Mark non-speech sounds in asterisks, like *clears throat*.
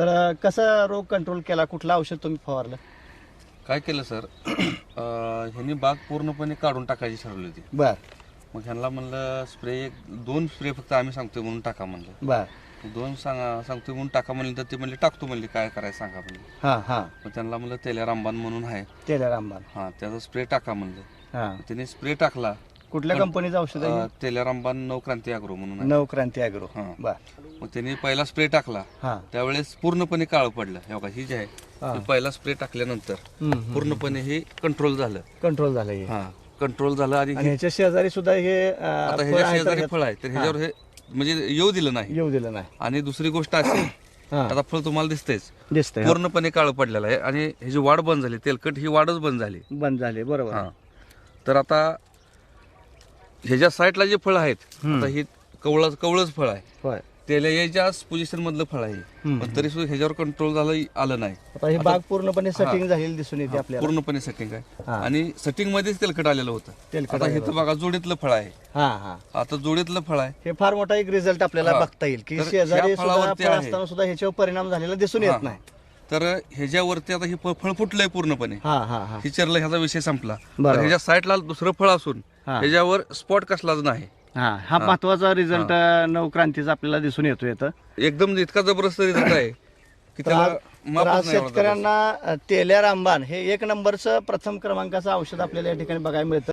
तर कसा रोग कंट्रोल केला? कुठलं औषध तुम्ही फवारलं? काय केलं सर? *clears throat* अं, ह्यांनी बाग पूर्णपणे काढून टाकायची ठरवली होती. बर. मग ह्यांना म्हणलं स्प्रे एक दोन स्प्रे फक्त आम्ही सांगतोय म्हणून टाका म्हणलं. बर. दोन सांगा सांगतोय म्हणून टाका म्हणले तर ते म्हणले टाकतो म्हणले काय करायचं सांगा म्हणले. हां हां. मग त्यांना म्हणलं तेल्या रामबान म्हणून आहे. तेल्या रामबाण हां त्याचा स्प्रे टाका म्हणलं. हां. त्यांनी स्प्रे टाकला. कुठल्या कंपनीचं औषध आहे रामबान नवक्रांती अग्रो म्हणून आहे. नवक्रांती ॲग्रो हां. बर मग त्यांनी पहिला स्प्रे टाकला. हां. त्यावेळेस पूर्णपणे काळं पडलं. हे बघा ही जी आहे हा. ही पहिला स्प्रे टाकल्यानंतर पूर्णपणे हे कंट्रोल झालं. कंट्रोल झालं हे. हा. कंट्रोल झालं आणि आणि ह्याच्या शेजारी सुद्धा हे अं, आता फळ ह्याच्या आहे तर शेजारी फळ आहे. तर ह्याच्यावर हे म्हणजे येऊ दिलं नाही. येऊ दिलं नाही. आणि दुसरी गोष्ट अशी हां. आता फळ तुम्हाला दिसतेच दिसतंय पूर्णपणे काळं पडलेलं आहे. आणि ह्याची वाढ बंद झाली तेलकट ही वाढच बंद झाली. बंद झाले बरोबर. हा. तर आता ह्याच्या साईडला जे फळ आहेत आता ही कवळच कवळच फळ आहे. होय. तेल्या याच्याच पोझिशन मधलं फळ आहे. पण तरी सुद्धा ह्याच्यावर कंट्रोल झालं आलं नाही. आता ही बाग पूर्णपणे सेटिंग झालेली दिसून येते आपल्याला. पूर्णपणे सेटिंग आहे. हा. आणि सेटिंग मध्येच तेलकट आलेलं होतं. तेलकट आता आलेलं इथं बघा जोडीतलं फळ आहे. हा हा. आता जोडीतलं फळ आहे. हे फार मोठा एक रिझल्ट आपल्याला हा. बघता येईल की तर शेजारी सुद्धा फळावरती आहे. असताना सुद्धा ह्याच्यावर परिणाम झालेला दिसून येत नाही. तर ह्याच्यावरती आता हे फ- फळ फुटलंय पूर्णपणे. हा हा हा. हिचरला ह्याचा विषय संपला. बरोबर. तर ह्याच्या साईडला दुसरं फळ असून हा. ह्याच्यावर स्पॉट कसलाच नाही. हा हा महत्त्वाचा रिझल्ट नवक्रांतीचा आपल्याला दिसून येतो येतं एकदम इतका जबरदस्त रिझल्ट आहे की त्याला मापच नाही एवढा शेतकऱ्यांना तेल्या रामबाण हे एक नंबरचं प्रथम क्रमांकाचं औषध आपल्याला या ठिकाणी बघायला मिळतं.